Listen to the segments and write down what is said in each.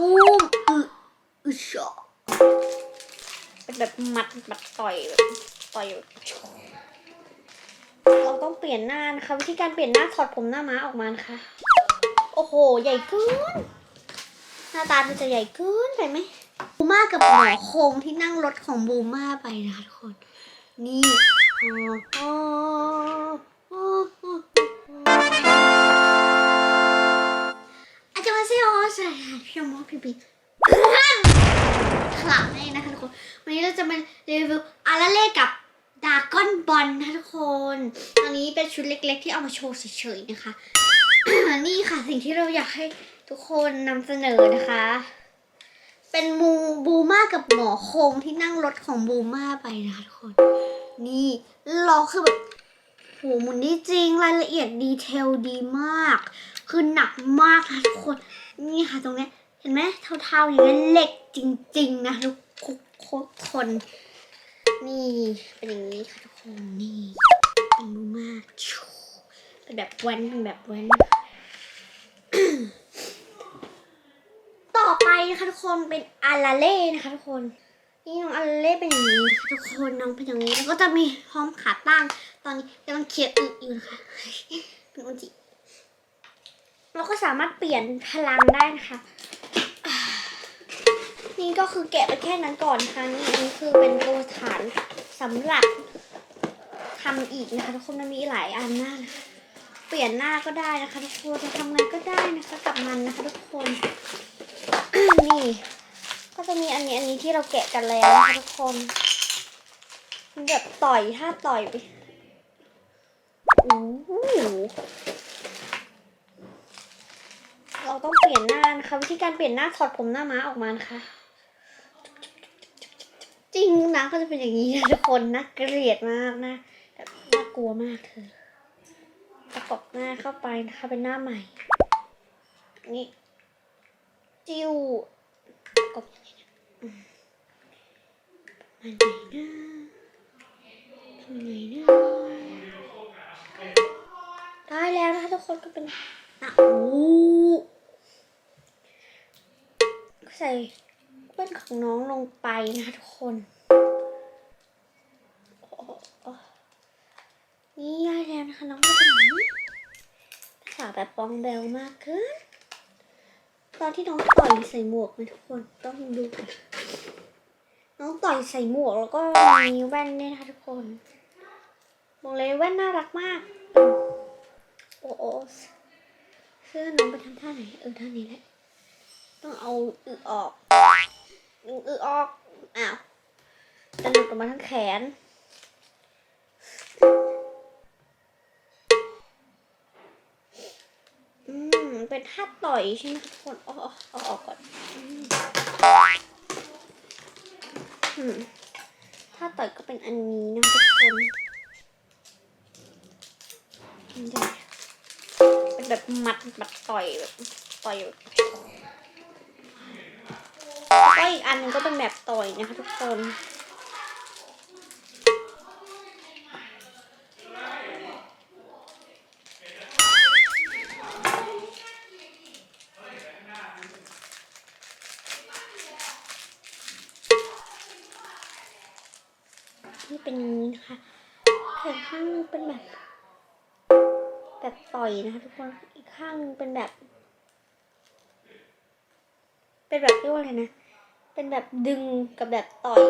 ตู้มอึอึชอเป็นแบบหมัดหมัดต่อยแบบต่อยแบบเราต้องเปลี่ยนหน้านะคะวิธีการเปลี่ยนหน้าถอดผมหน้าม้าออกมานะคะ โอ้โห ใหญ่เกินหน้าตามันจะใหญ่เกินไปไหมบูมากับหมอโคงที่นั่งรถของบูมาไปนะทุกคน นี่อ๋อ ขลับเลยนะคะทุกคน วันนี้เราจะมารีวิวอาราเล่กับดาก้อนบอลนะทุกคน ตอนนี้เป็นชุดเล็ก ๆ ที่เอามาโชว์เฉยๆนะคะ นี่ค่ะสิ่งที่เราอยากให้ทุกคนนำเสนอนะคะ เป็นมูบูมากับหมอโคงที่นั่งรถของบูมาไปนะคะทุกคน นี่ล้อคือแบบโหหมุนได้จริงรายละเอียดดีเทลดีมาก คือหนักมากนะทุกคน นี่ค่ะตรงเนี้ย เห็นไหมเทาๆอย่างนี้เหล็กจริง ๆ นะทุกทุกคน นี่เป็นอย่างนี้ค่ะทุกคนนี่เป็นบูมาชูเป็นแบบแว้นเป็นแบบแว้นต่อไปนะคะทุกคนเป็นอาราเล่นะคะทุกคนนี่น้องอาราเล่เป็นอย่างนี้ทุกคนน้องเป็นอย่างนี้แล้วก็จะมีพร้อมขาตั้งตอนนี้กำลังเคียร์อึอยู่นะคะเป็นอุจิเราก็สามารถเปลี่ยนพลังได้นะคะ นี่ก็คือแกะไปแค่นั้นก่อนนะคะนี่อันนี้คือเป็นตัวฐานสำหรับทำอีกนะคะทุกคนมันมีหลายอันมากนะคะเปลี่ยนหน้าก็ได้นะคะทุกคนจะทำไงก็ได้นะคะกับมันนะคะทุกคน นี่ ก็จะมีอันนี้อันนี้ที่เราแกะกันแล้วนะคะทุกคนมันแบบต่อยถ้าต่อยไปโอ้โหเราต้องเปลี่ยนหน้านะคะวิธีการเปลี่ยนหน้าถอดผมหน้าม้าออกมานะคะ จริงก็จะเป็นอย่างนี้นะทุกคนน่าเกลียดมากนะแบบน่ากลัวมากเธอประกบหน้าเข้าไปนะคะเป็นหน้าใหม่ นี่ จิ้วกบยังไงเนี่ยอันไหนนะทำไงนะได้แล้วนะคะทุกคนก็เป็นอะโอ้ใส่แว่นของน้องลงไปนะคะทุกคนโอ้โอ้นี่ได้แล้วนะคะน้องก็เป็นอย่างนี้สาวแบบปองเบลมากเกินตอนที่น้องต่อยใส่หมวกนะทุกคนต้องดูก่อนน้องต่อยใส่หมวกแล้วก็มีแว่นนี่ยนะคะทุกคนบอกเลยแว่นน่ารักมาก โอ้โอเสื้อน้องไปทำท่าไหนเออท่านี้แหละ ต้องเอาอึออกดึอึออกอ้าวจะหลุดออกมาทั้งแขน เป็นท่าต่อยใช่ไหมทุกคนเอาเอาเอาออกก่อนท่าต่อยก็เป็นอันนี้นะทุกคนเป็นแบบหมัดหมัดต่อยแบบต่อยแบบก็อีกอันหนึงก็เป็นแบบต่อยนะคะทุกคน นี่เป็นอย่างนี้นะคะแขนข้างนึงเป็นแบบ แบบต่อยนะคะทุกคนอีกข้างนึงเป็นแบบ เป็นแบบเรียกว่าอะไรนะเป็นแบบดึงกับแบบต่อย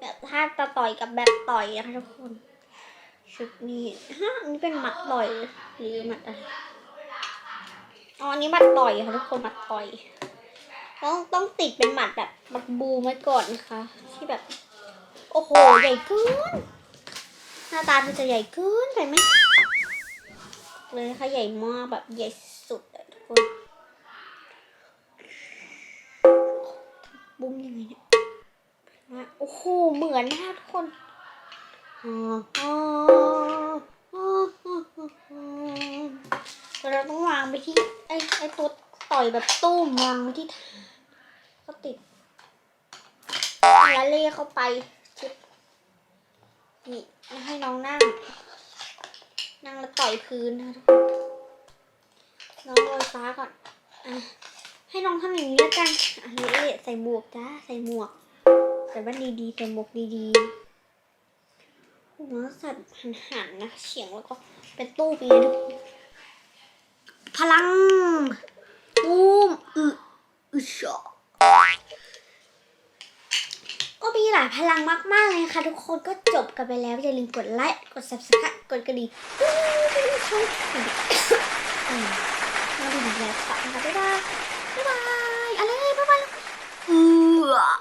แบบท่าตะต่อยกับแบบต่อยนะคะทุกคนชุดนี้ฮะนนี้เป็นหมัดต่อยหรือหมัดอะไรอ๋ออันนี้หมัดต่อยค่ะทุกคนหมัดต่อยต้องต้องติดเป็นหมัดแบบหมัดบูไว้ก่อนนะคะ ที่แบบ โอ้โห ใหญ่เกินหน้าตามันจะใหญ่เกินไปไหมเลยนะคะใหญ่มากแบบใหญ่สุดอะทุกคนบุ้มยังไงเนี่ยนะโอ้โห เหมือนนะทุกคนเราต้องวางไปที่ไอ้ไอ้ตัวต่อยแบบตุ้มวางไว้ที่ฐานก็ติดแล้วเล่เข้าไป นี่ให้น้องนั่ง นั่งแล้วต่อยพื้นนะทุกคนน้องโรยฟ้าก่อนอะให้น้องทำอย่างนี้แล้วกันอันนี้ใส่หมวกจ้าใส่หมวกใส่แว่นดีๆใส่หมวกดีๆหัวใส่หันๆนะเฉียงแล้วก็เป็นตู้ไปเลยพลังตูมอึอึชอายพลังมากๆเลยค่ะ ทุกคนก็จบกันไปแล้ว อย่าลืมกดไลค์ กด subscribe กดกระดิ่งช่องกระดิ่งอืมาดูดีแล้วค่ะบ๊ายบาย บ๊ายบาย อะไร บ๊ายบายเออ